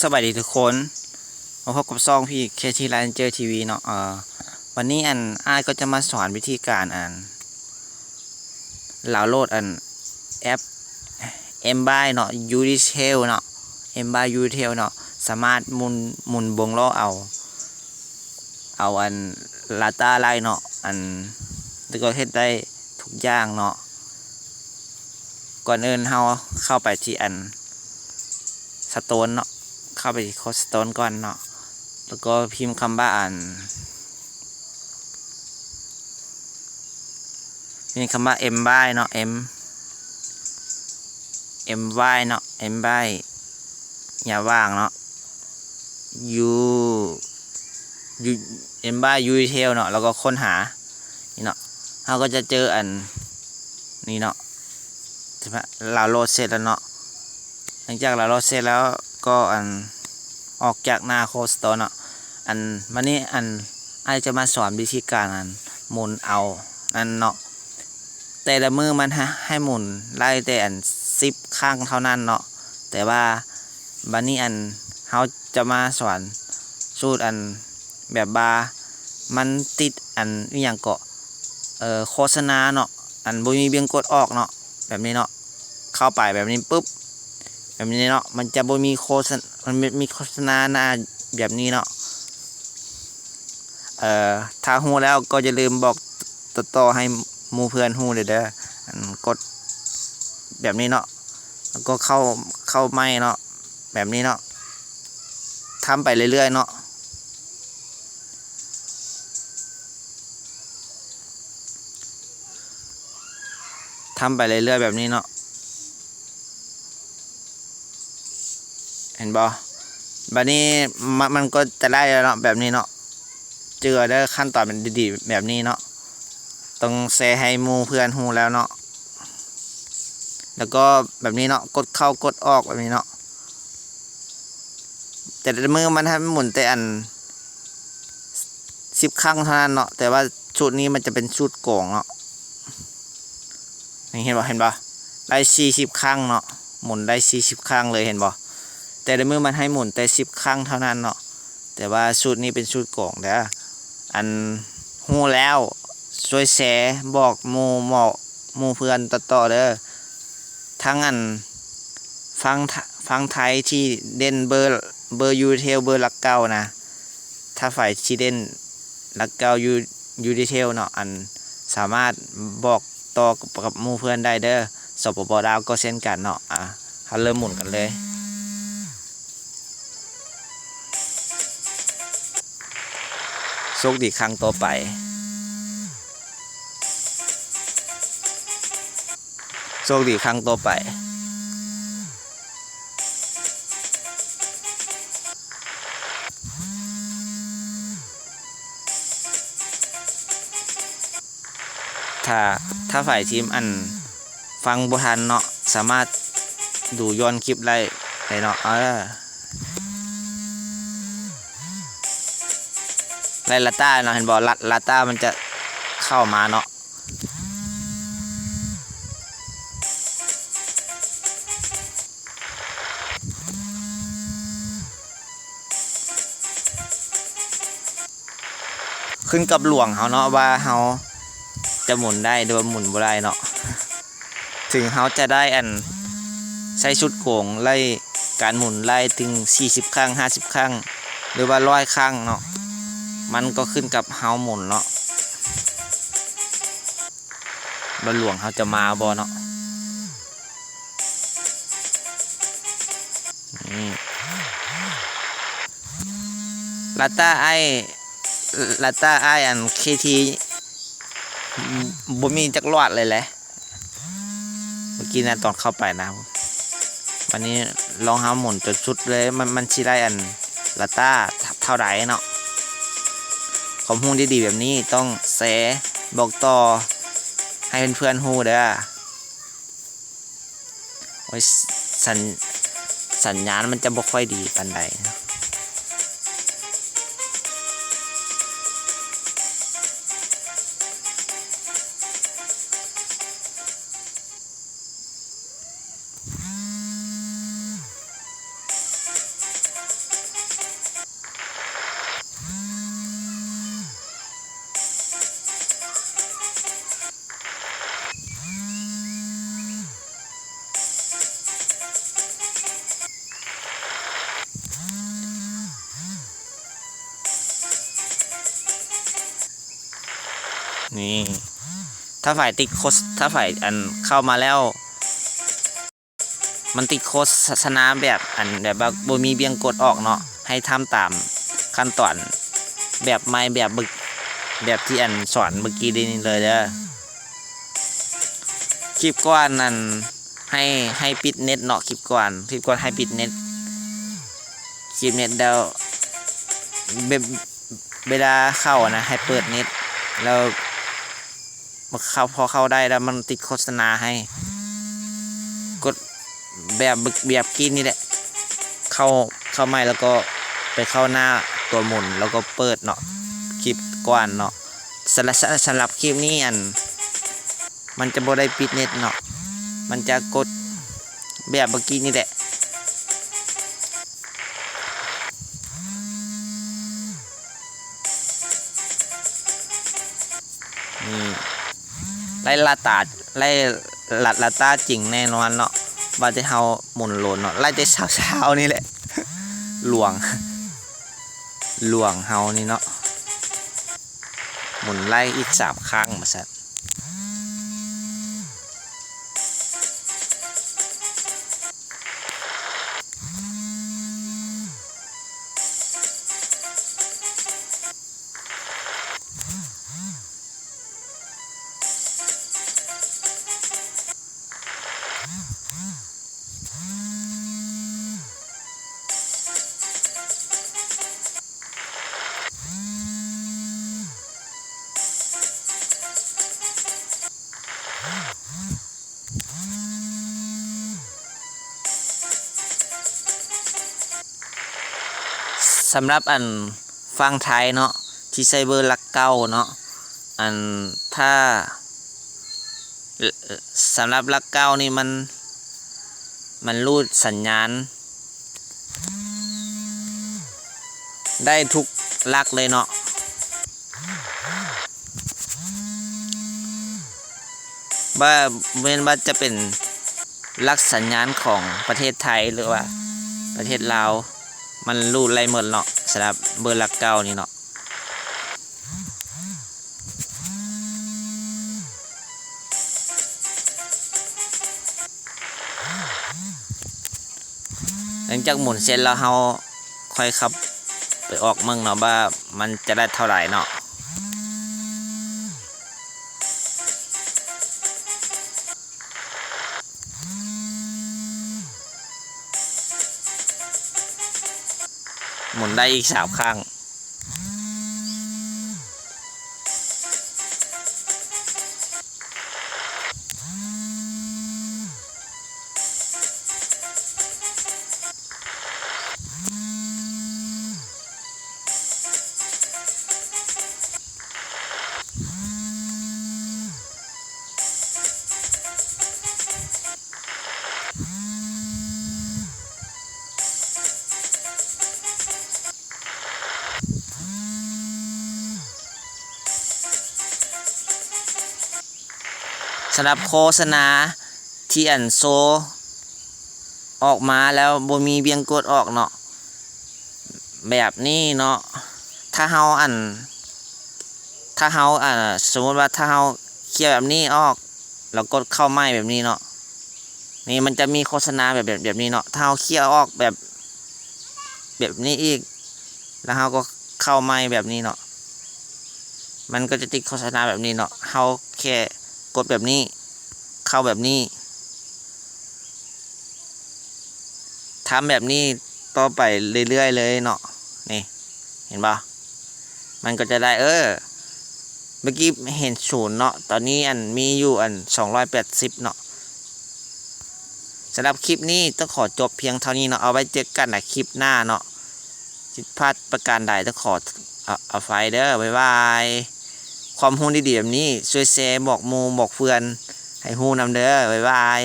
สวัสดีทุกคนมาพบกับซองพี่เคทีไลน์เจอทีวีเนาะเออวันนี้อันอ้ายก็จะมาสอนวิธีการอันเหลาโหลดอันแอปเอ็มบายเนาะยูดิเทลเนาะเอ็มบายยูดิเทลเนาะสามารถมุนมุนบงล้อเอา เอาอันลาตาไลเนาะอันแล้วก็เฮ็ดได้ทุกอย่างเนาะก่อนอื่นเฮาเข้าไปที่อันสโตนเนาะ เข้าไปโคสโตนก่อนเนาะ แล้วก็พิมพ์คำว่าอ่านมีคำว่า m by เนาะ m m y เนาะ m by อย่าว่างเนาะ u u m by u detail เนาะ แล้วก็ค้นหา นี่เนาะเราก็จะเจออันนี่เนาะใช่ไหมเราโหลดเสร็จแล้วเนาะ หลังจากเราโหลดเสร็จแล้ว ก็อันออกจากหน้าโคสโตนเนาะอันวันนี้อันไอจะมาสอนวิธีการอันหมุนเอานั่นเนาะแต่ละมือมันให้ให้หมุนไล่แต่อันสิบข้างเท่านั้นเนาะแต่ว่าบันนี้อันเขาจะมาสอนสูตรอันแบบบามันติดอันอย่างเกาะเอ่อโฆษณาเนาะอันบุมีเบียงกดออกเนาะแบบนี้เนาะเข้าไปแบบนี้ปุ๊บ แบบนี้เนาะมันจะบ่มีโฆษณามันมีโฆษณาหน้าแบบนี้เนาะเอ่อถ้าฮู้แล้วก็อย่าลืมบอกต่อให้หมู่เพื่อนฮู้เด้อเด้อกดแบบนี้เนาะแล้วก็เข้าเข้าไม่เนาะแบบนี้เนาะทำไปเรื่อยๆเนาะทำไปเรื่อยๆแบบนี้เนาะ ห็นบ่บัดนี้มันมันก็จะได้แล้วเนาะแบบนี้เนาะเจอได้ขั้นตอนเป็นดีๆแบบนี้เนาะต้องแชร์ให้มูเพื่อนฮูแล้วเนาะแล้วก็แบบนี้เนาะกดเข้ากดออกแบบนี้เนาะแต่มือมันให้หมุนแต่อันสิบครั้งเท่านั้นเนาะแต่ว่าชุดนี้มันจะเป็นชุดโกงเนาะเห็นบ่เห็นบ่ได้สี่สิบครั้งเนาะหมุนได้สี่สิบครั้งเลยเห็นบ่ แต่ในมือมันให้หมุนแต่สิบครั้งเท่านั้นเนาะแต่ว่าชุดนี้เป็นชุดกล่องเด้ออันหูแล้วช่วยแชร์บอกหมู่หมอกหมู่เพื่อนต่อๆเด้อทั้งอันฟังฟังไทยที่เด่นเบอร์เบอร์ยูเทลเบอร์ลักเก้านะ ถ้าฝ่ายที่เด่นลักเก้ายูยูดีเทลเนาะอันสามารถบอกต่อกับหมู่เพื่อนได้เด้อสปปดาวก็เช่นกันเนาะอะเริ่มหมุนกันเลย โชคดีครั้งต่อไปโชคดีครั้งต่อไป ถ้าถ้าฝ่ายทีมอันฟังบุทันเนาะสามารถดูย้อนคลิปได้เลยเนาะเออ ไลลาต้าเนาะเห็นบอกลาต้ามันจะเข้ามาเนาะขึ้นกับหลวงเขาเนาะว่าเขาจะหมุนได้หรือว่าหมุนบ่ได้เนาะถึงเขาจะได้อันใช้ชุดโกงไล่การหมุนไล่ถึง 40 ครั้ง 50 ครั้ง หรือว่าร้อยครั้งเนาะ มันก็ขึ้นกับเฮาหมุนเนาะบนหลวงเขาจะมาบอเนาะนี่ลาต้าไอลาต้าไออันเคทีบ่มีจักรวดเลยแหละเมื่อกี้นะตอนเข้าไปนะ วันนี้ลองหาหมุนจนสุดเลย มันมันชิได้อันลาต้าเท่าไหร่เนาะ คอมูลดีๆแบบนี้ต้องแซบอกต่อให้เพื่อนๆฮู้เด้อโอ้ยสัญสัญญาณมันจะบ่ค่อยดีปานใดนะ นี่ ถ้าฝ่ายติดโฆษถ้าฝ่ายอันเข้ามาแล้ว มันติดโฆษณาแบบอันแบบว่าบ่มีเบียงกดออกเนาะให้ทำตามขั้นตอนแบบไม่แบบบึกแบบที่อันสอนเมื่อกี้นี้เลยเด้อคลิปก่อนนั่นให้ให้ปิดเน็ตเนาะคลิปก่อนคลิปก่อนให้ปิดเน็ตคลิปเน็ตเดาเวเวลาเข้านะให้เปิดเน็ตแล้ว มาเข้าพอเข้าได้แล้วมันติดโฆษณาให้ กดแบบบึกแบบกินนี่แหละ เข้าเข้าไม่แล้วก็ไปเข้าหน้าตัวหมุนแล้วก็เปิดเนาะคลิปก่อนเนาะสำหรับสำหรับคลิปนี้อัน มันจะบ่ได้ปิดเน็ตเนาะมันจะกดแบบเมื่อกี้นี่แหละ ไล่ลาตาไล่ลัดลาตาจริงแน่นอนเนาะว่าจะเฮาหมุนโลนเนาะไล่ได้เช้าๆนี่แหละหลวงหลวงเฮานี่เนาะหมุนไล่อีกสามครั้งมาสัตว์ สำหรับอันฟังไทยเนาะที่ไซเบอร์ลักเก้าเนาะอันถ้าสำหรับลักเก้านี่มัน มันรูดสัญญาณ ได้ทุกลักเลยเนาะว่าเว้นว่าจะเป็นลักสัญญาณของประเทศไทยหรือว่าประเทศลาว มันรูดไรหมดเนาะสำหรับเบอร์ลักเก้านี่เนาะหลังจากหมุนเสร็จแล้วเฮาค่อยขับไปออกเมืองเนาะว่ามันจะได้เท่าไหร่เนาะ มุนได้อีกสามครั้ง สำหรับโฆษณาที่อันโซ ออกมาแล้วบ่มีเบียงกดออกเนาะแบบนี้เนาะถ้าเฮาอัน ถ้าเฮาอ่าสมมติว่าถ้าเฮาเคลียร์แบบนี้ออกแล้วกดเข้าไม้แบบนี้เนาะนี่มันจะมีโฆษณาแบบแบบแบบนี้เนาะถ้าเฮาเคลียร์ออกแบบ แบบนี้อีก แล้วเฮาก็เข้าไม้แบบนี้เนาะมันก็จะติดโฆษณาแบบนี้เนาะเฮาแค่ กดแบบนี้ เข้าแบบนี้ทำแบบนี้ต่อไปเรื่อยๆเลยเนาะนี่เห็นปะมันก็จะได้เออ เมื่อกี้เห็นศูนย์เนาะตอนนี้อันมีอยู่อันสองร้อยแปดสิบเนาะสำหรับคลิปนี้ต้องขอจบเพียงเท่านี้เนาะเอาไว้เจอกันในคลิปหน้าเนาะผิดพลาดประการใดต้องขอเอาเอาไฟเด้อบ๊ายบาย ความรู้ดีๆแบบนี้ช่วยแชร์บอกหมูบอกเพื่อนให้ฮู้นำเด้อบ๊ายบาย